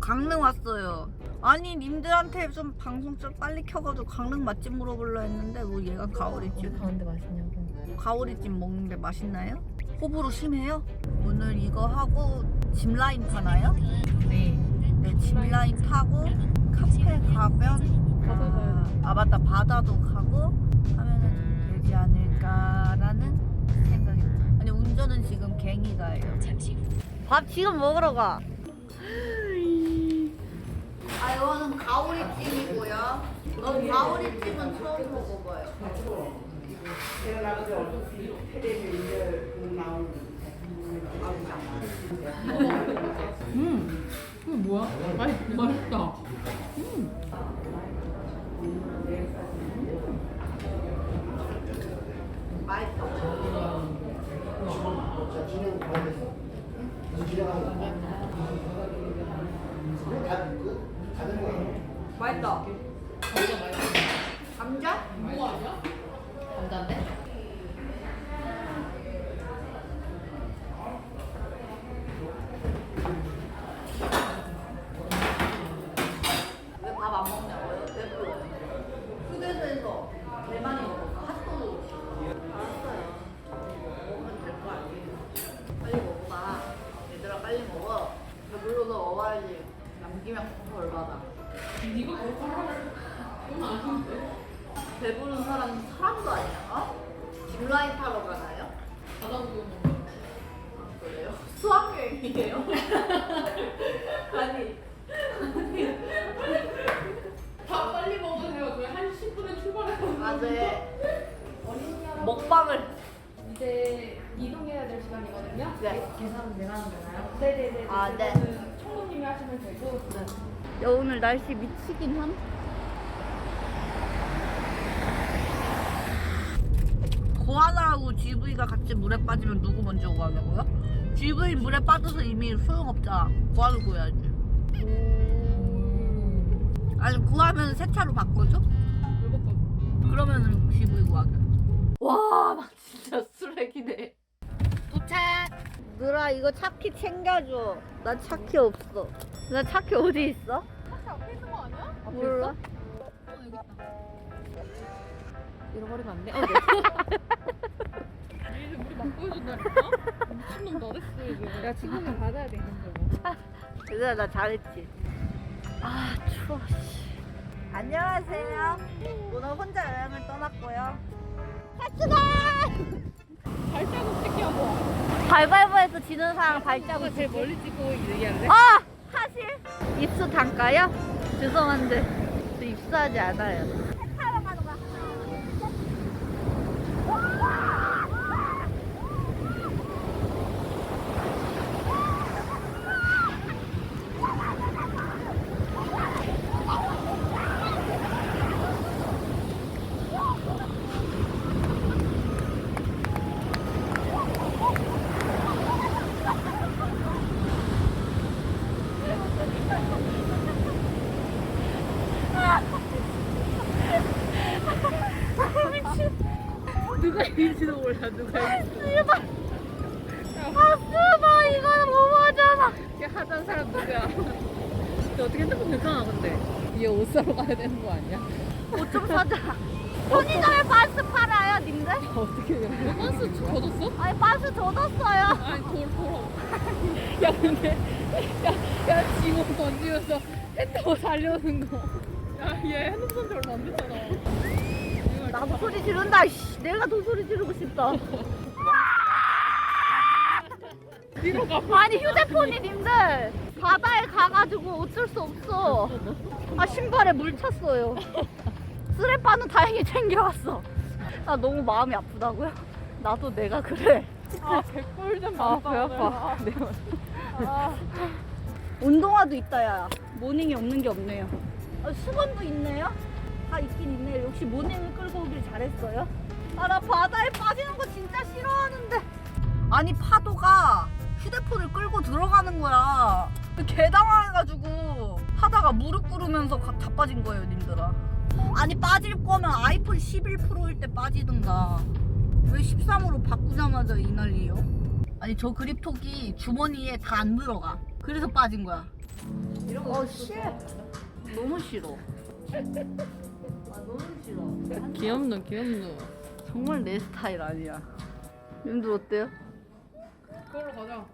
강릉 왔어요. 아니 님들한테 좀 방송 좀 빨리 켜가지고 강릉 맛집 물어보려 했는데 뭐 얘가 가오리찜 가운데 맛있냐고. 가오리찜 먹는데 맛있나요? 호불호 심해요? 오늘 이거 하고 짚 라인 타나요? 네. 네 짚 라인 타고 카페 가면 바다 가야 아, 아 맞다 바다도 가고 하면은 되지 않을까라는 생각이. 아니 운전은 지금 갱이가예요. 밥 지금 먹으러 가. 아 이거는 가오리찜이고요. 너 가오리찜은 처음 먹어봐요. 음. 이거 뭐야? 맛있, 맛있다. 맛있어. 맛있다. 감자? 감자인데? 왜 밥 안 먹냐고요? 배불러. 휴게소에서 개 많이 먹었어. 핫도그. 알았어요. 먹으면 될 거 아니에요. 빨리 먹어봐. 얘들아 빨리 먹어. 배불러서 먹어야지. 남기면 벌 받아. 이거 그거 그건 아닌데? 배부른 사람 사람도 아니야. 어? 짚라인 타러 가나요? 바다 구경 아, 그래요? 수학여행이에요? 아니. 밥 빨리 돼요. 저희 한 10분에 출발해요. 아, 네. 먹방을. 이제 시간이거든요. 네. 계산은 내가 하면 되나요? 네네네. 아, 네. 그거는 총무님이 하시면 되고. 야, 오늘 날씨 미치긴 함. 고아나하고 GV가 같이 물에 빠지면 누구 먼저 구하냐고요? GV 물에 빠져서 이미 소용없잖아. 고아를 구해야지. 아니 구하면 새 차로 바꿔줘? 그러면은 GV 구하게. 와, 막 진짜 쓰레기네. 도착! 누라 이거 차키 챙겨줘. 나 차키 없어. 나 차키 어디 있어? 차키 앞에 있는 거 아니야? 몰라. 어, 여기 있다. 잃어버리면 안 돼? 어, 네. 우리 막 보여준다니까? 미친놈 나랬어, 이제. 야, 지금은 받아야 돼, 이거. 얘들아 나 잘했지. 아 추워. 씨. 안녕하세요. 오늘 혼자 여행을 떠났고요. 같이 가. 발자국 찍기 하고. 가위바위보에서 지는 사람 발자국. 제일 멀리 찍고 얘기할래? 아 사실 입수 단가요? 죄송한데 저 입수하지 않아요. 누가 이긴지도 몰라, 누가 이긴지. 아 쓰바 이거는 너무하잖아. 하던 사람 누구야? 근데 어떻게 핸드폰 괜찮아, 근데? 얘옷 사러 가야 되는 거 아니야? 옷 좀 사자. 편의점에 바스 팔아요, 님들? 어떻게 해? 버스 젖었어? 아니 바스 젖었어요. 아니 돌 돌아. 야 근데 야, 야 지금 던지면서 핸드폰 살려는 거. 야얘 핸드폰 안 됐잖아. 나도 소리 지른다. 씨. 내가 더 소리 지르고 싶다. 아니 휴대폰이 님들 바다에 가가지고 어쩔 수 없어. 아 신발에 물 찼어요. 쓰레빠는 다행히 챙겨왔어. 나 너무 마음이 아프다고요? 나도 내가 그래. 아좀 아. 배 아파. 네. 운동화도 있다 야. 모닝이 없는 게 없네요. 아, 수건도 있네요. 다 있긴 있네요. 역시 모닝을 끌고 오길 잘했어요. 아 나 바다에 빠지는 거 진짜 싫어하는데. 아니 파도가 휴대폰을 끌고 들어가는 거야. 개당황해가지고 하다가 무릎 꿇으면서 가- 자빠진 거예요, 님들아. 아니 빠질 거면 아이폰 11 프로일 때 빠지든가. 왜 13으로 바꾸자마자 이 난리요? 아니 저 그립톡이 주머니에 다 안 들어가. 그래서 빠진 거야. 어, 씨. 너무 싫어. 아, 너무 싫어. 귀엽노 귀엽노. 정말 내 스타일 아니야. 님들 어때요? 그걸로 가자.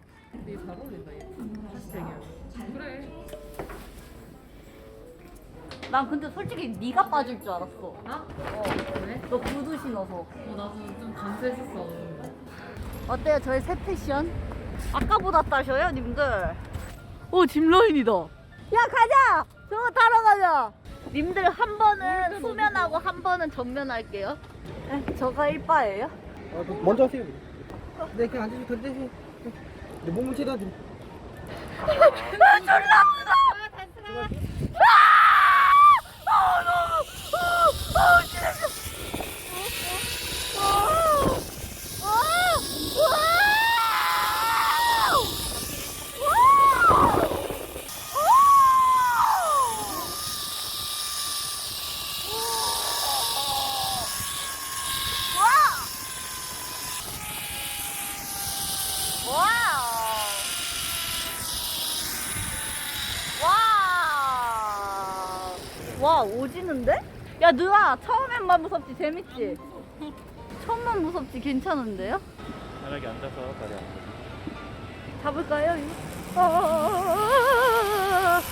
되게 잘 어울린다 얘. 하시탱이야. 그래. 난 근데 솔직히 네가 빠질 줄 알았어. 나? 어. 그래? 너 구두 신어서. 어 나도 좀 감수했었어. 어때요? 저의 새 패션? 아까보다 따셔요, 님들? 오, 짚라인이다. 야, 가자! 저거 타러 가자! 님들 한 번은 수면하고 한 번은 전면할게요. 네, 저가 일바예요? 아, 그 먼저 하세요. 네, 그냥 앉으시면 던지세요. 네, 몸을 찌다 좀. 아, 졸라 무서워! 아! 아, 너무, 아, 아, 진짜. 아, 아, 와! 와! 와! 와! 와, 오지는데? 야, 누아, 처음엔만 무섭지, 재밌지? 처음만 무섭지, 괜찮은데요? 편하게 앉아서 다리 안 잡을까요? 이거? 아,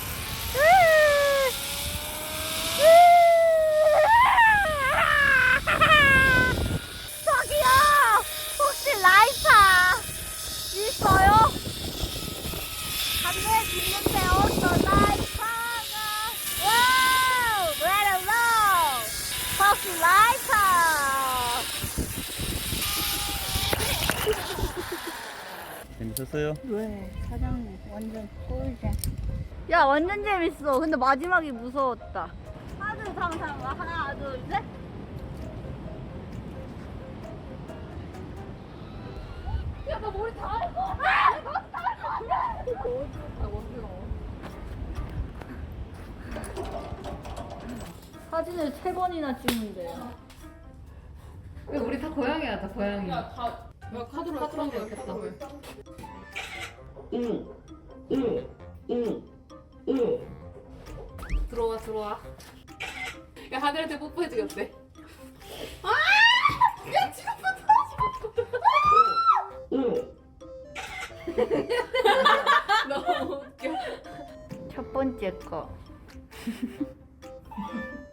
저기요! 혹시 라이터 있어요? 어떤 라이터가 와우! 라이터 재밌었어요? 왜? 사장님 완전 꿀잼. 야 완전 재밌어. 근데 마지막이 무서웠다. 하나 둘 상상 하나 둘 셋. 야나 머리 다 알고. 아! 머리 다 알고. 사진을 세 번이나 찍는데요. 왜 우리 다 고양이 하자 고양이. 야 다. 야 카드로 카드로 해야겠다. 왜? 들어와 들어와. 야 하늘한테 뽀뽀해주기 어때? 아! 너무 웃겨. 첫 번째 거.